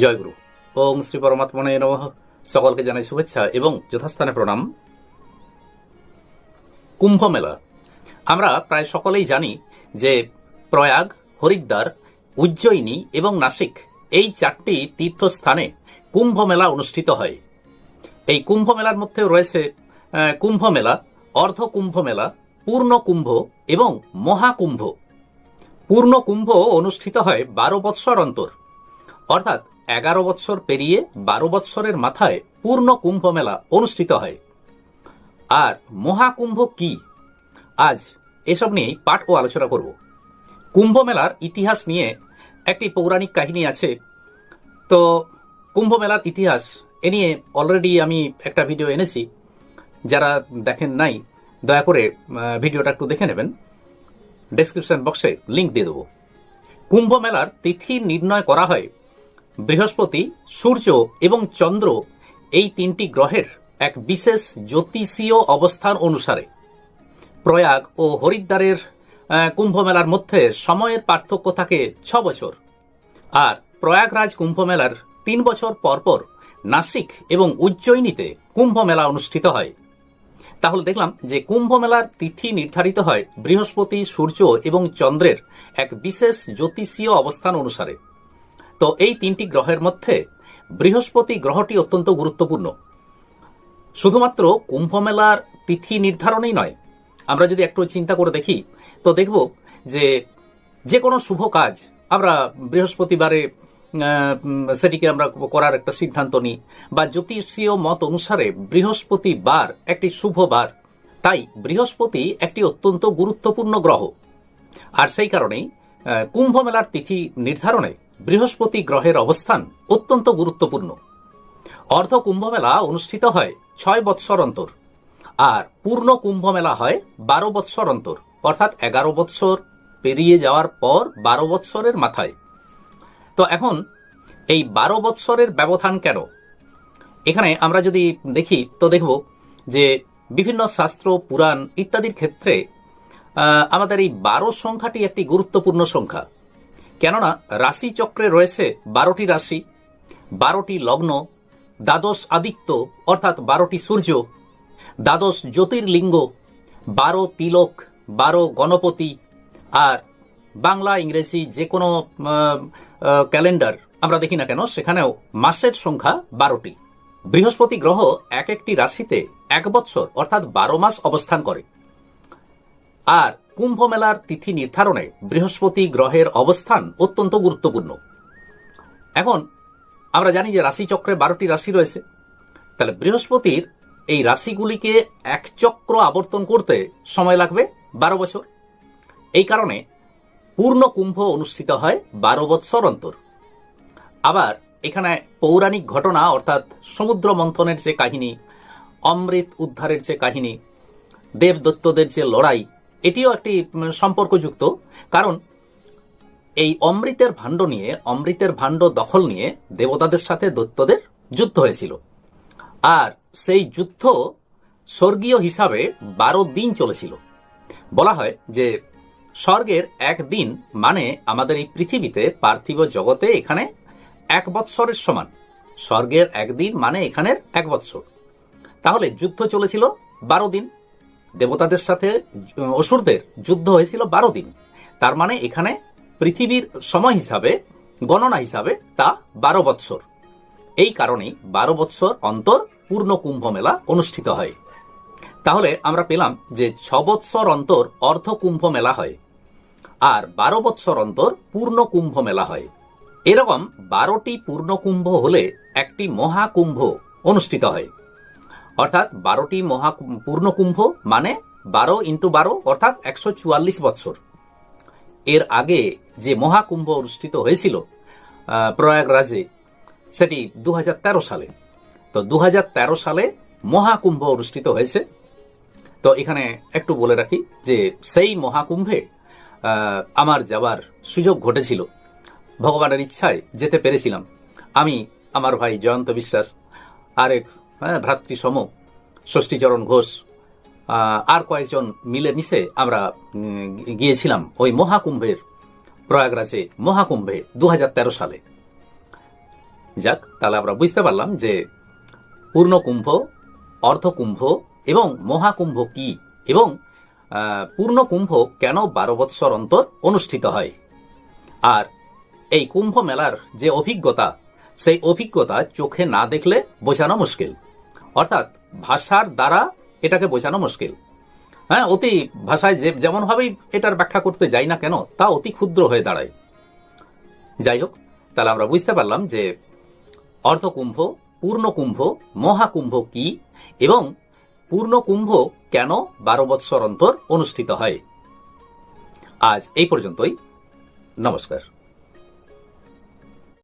জয়গুরু ওম শ্রী পরমাত্মনে নমঃ। সকলকে জানাই শুভেচ্ছা এবং যথাস্থানে প্রণাম। কুম্ভ মেলা। আমরা প্রায় সকলেই জানি যে প্রয়াগ, হরিদ্বার, উজ্জয়িনী এবং নাসিক এই চারটি তীর্থস্থানে কুম্ভ মেলা অনুষ্ঠিত হয়। এই কুম্ভ মেলার মধ্যে রয়েছে কুম্ভ মেলা, অর্ধ কুম্ভ মেলা, পূর্ণ কুম্ভ এবং মহাকুম্ভ। পূর্ণ কুম্ভ অনুষ্ঠিত হয় বারো বৎসর অন্তর। অর্থাৎ এগারো বৎসর পেরিয়ে বারো বৎসরের মাথায় পূর্ণ কুম্ভ মেলা অনুষ্ঠিত হয়। আর মহাকুম্ভ কি? আজ এসব নিয়েই পাঠ ও আলোচনা করব। কুম্ভ মেলার ইতিহাস নিয়ে একটি পৌরাণিক কাহিনী আছে। তো কুম্ভ মেলার ইতিহাস এ নিয়ে অলরেডি আমি একটা ভিডিও এনেছি। যারা দেখেন নাই, দয়া করে ভিডিওটা একটু দেখে নেবেন। ডেসক্রিপশন বক্সে লিংক দিয়ে দেবো। কুম্ভ মেলার তিথি নির্ণয় করা হয় বৃহস্পতি সূর্য এবং চন্দ্র এই তিনটি গ্রহের এক বিশেষ জ্যোতিষীয় অবস্থান অনুসারে। প্রয়াগ ও হরিদ্বারের আহ, কুম্ভ মেলার মধ্যে সময়ের পার্থক্য থাকে ছ বছর। আর প্রয়াগরাজ কুম্ভ মেলার তিন বছর পরপর নাসিক এবং উজ্জয়িনীতে কুম্ভ মেলা অনুষ্ঠিত হয়। তাহলে দেখলাম যে কুম্ভ মেলার তিথি নির্ধারিত হয় বৃহস্পতি সূর্য এবং চন্দ্রের এক বিশেষ জ্যোতিষীয় অবস্থান অনুসারে। তো এই তিনটি গ্রহের মধ্যে বৃহস্পতি গ্রহটি অত্যন্ত গুরুত্বপূর্ণ। শুধুমাত্র কুম্ভ মেলার তিথি নির্ধারণেই নয়। আমরা যদি একটু চিন্তা করে দেখি, তো দেখব যে যে কোনো শুভ কাজ আমরা বৃহস্পতিবারে সেটিকে আমরা করার একটা সিদ্ধান্ত নিই বা জ্যোতিষীয় মত অনুসারে বৃহস্পতিবার একটি শুভ বার। তাই বৃহস্পতি একটি অত্যন্ত গুরুত্বপূর্ণ গ্রহ। আর সেই কারণেই কুম্ভ মেলার তিথি নির্ধারণে বৃহস্পতি গ্রহের অবস্থান অত্যন্ত গুরুত্বপূর্ণ। অর্ধ কুম্ভ মেলা অনুষ্ঠিত হয় ছয় বৎসর অন্তর, আর পূর্ণ কুম্ভ মেলা হয় বারো বৎসর অন্তর, অর্থাৎ এগারো বৎসর পেরিয়ে যাওয়ার পর বারো বৎসরের মাথায়। তো এখন, এই বারো বৎসরের ব্যবধান কেন? এখানে আমরা যদি দেখি, তো দেখব যে বিভিন্ন শাস্ত্র, পুরাণ ইত্যাদির ক্ষেত্রে আমাদের এই বারো সংখ্যাটি একটি গুরুত্বপূর্ণ সংখ্যা। কেননা রাশি চক্রে রয়েছে বারোটি রাশি, বারোটি লগ্ন, দ্বাদশ আদিত্য, অর্থাৎ বারোটি সূর্য, দ্বাদশ জ্যোতির্লিঙ্গ, বারো তিলক, বারো গণপতি, আর বাংলা, ইংরেজি যে কোনো ক্যালেন্ডার, আমরা দেখি না কেন, সেখানেও মাসের সংখ্যা বারোটি। বৃহস্পতি গ্রহ এক একটি রাশিতে এক বৎসর, অর্থাৎ বারো মাস অবস্থান করে। আর কুম্ভ মেলার তিথি নির্ধারণে বৃহস্পতি গ্রহের অবস্থান অত্যন্ত গুরুত্বপূর্ণ। এখন, আমরা জানি যে রাশিচক্রে বারোটি রাশি রয়েছে। তাহলে বৃহস্পতির এই রাশিগুলিকে এক চক্র আবর্তন করতে সময় লাগবে বারো বছর। এই কারণে পূর্ণ কুম্ভ অনুষ্ঠিত হয় বারো বৎসর অন্তর। আবার এখানে পৌরাণিক ঘটনা, অর্থাৎ সমুদ্র মন্থনের যে কাহিনী, অমৃত উদ্ধারের যে কাহিনী, দেবদত্তদের যে লড়াই এটিও একটি সম্পর্কযুক্ত। কারণ এই অমৃতের ভাণ্ড নিয়ে, অমৃতের ভাণ্ড দখল নিয়ে দেবতাদের সাথে দৈত্যদের যুদ্ধ হয়েছিল। আর সেই যুদ্ধ স্বর্গীয় হিসাবে বারো দিন চলেছিল। বলা হয় যে স্বর্গের একদিন মানে আমাদের এই পৃথিবীতে পার্থিব জগতে এখানে এক বৎসরের সমান। স্বর্গের একদিন মানে এখানের এক বৎসর। তাহলে যুদ্ধ চলেছিল বারো দিন। দেবতাদের সাথে অসুরদের যুদ্ধ হয়েছিল বারো দিন। তার মানে এখানে পৃথিবীর সময় হিসাবে, গণনা হিসাবে তা বারো বৎসর। এই কারণেই বারো বৎসর অন্তর পূর্ণ কুম্ভ মেলা অনুষ্ঠিত হয়। তাহলে আমরা পেলাম যে ছ বৎসর অন্তর অর্ধ কুম্ভ মেলা হয় আর বারো বৎসর অন্তর পূর্ণ কুম্ভ মেলা হয়। এরকম বারোটি পূর্ণ কুম্ভ হলে একটি মহাকুম্ভ অনুষ্ঠিত হয়। অর্থাৎ বারোটি মহা পূর্ণ কুম্ভ মানে বারো ইন্টু বারো অর্থাৎ একশো চুয়াল্লিশ বৎসর। এর আগে যে মহাকুম্ভ অনুষ্ঠিত হয়েছিল প্রয়াগরাজে, সেটি দু হাজার তেরো সালে। তো দু হাজার তেরো সালে মহাকুম্ভ অনুষ্ঠিত হয়েছে। তো এখানে একটু বলে রাখি যে সেই মহাকুম্ভে আমার যাওয়ার সুযোগ ঘটেছিল। ভগবানের ইচ্ছায় যেতে পেরেছিলাম। আমি, আমার ভাই জয়ন্ত বিশ্বাস, আরেক হ্যাঁ, ভ্রাতৃসম ষষ্ঠীচরণ ঘোষ আর কয়েকজন মিলে মিশে আমরা গিয়েছিলাম ওই মহাকুম্ভের প্রয়াগরাজে মহাকুম্ভে দু হাজার তেরো সালে। যাক তাহলে আমরা বুঝতে পারলাম যে পূর্ণকুম্ভ অর্ধকুম্ভ এবং মহাকুম্ভ কি এবং পূর্ণকুম্ভ কেন বারো বৎসর অন্তর অনুষ্ঠিত হয়? আর এই কুম্ভ মেলার যে অভিজ্ঞতা সেই অভিজ্ঞতা চোখে না দেখলে বোঝানো মুশকিল। অর্থাৎ ভাষার দ্বারা এটাকে বোঝানো মুশকিল। হ্যাঁ অতি ভাষায় যে যেমনভাবেই এটার ব্যাখ্যা করতে যাই না কেন, তা অতি ক্ষুদ্র হয়ে দাঁড়ায়। যাই হোক, তাহলে আমরা বুঝতে পারলাম যে অর্ধকুম্ভ, পূর্ণকুম্ভ, মহাকুম্ভ কি এবং পূর্ণকুম্ভ কেন বারো বৎসর অন্তর অনুষ্ঠিত হয়। আজ এই পর্যন্তই। নমস্কার।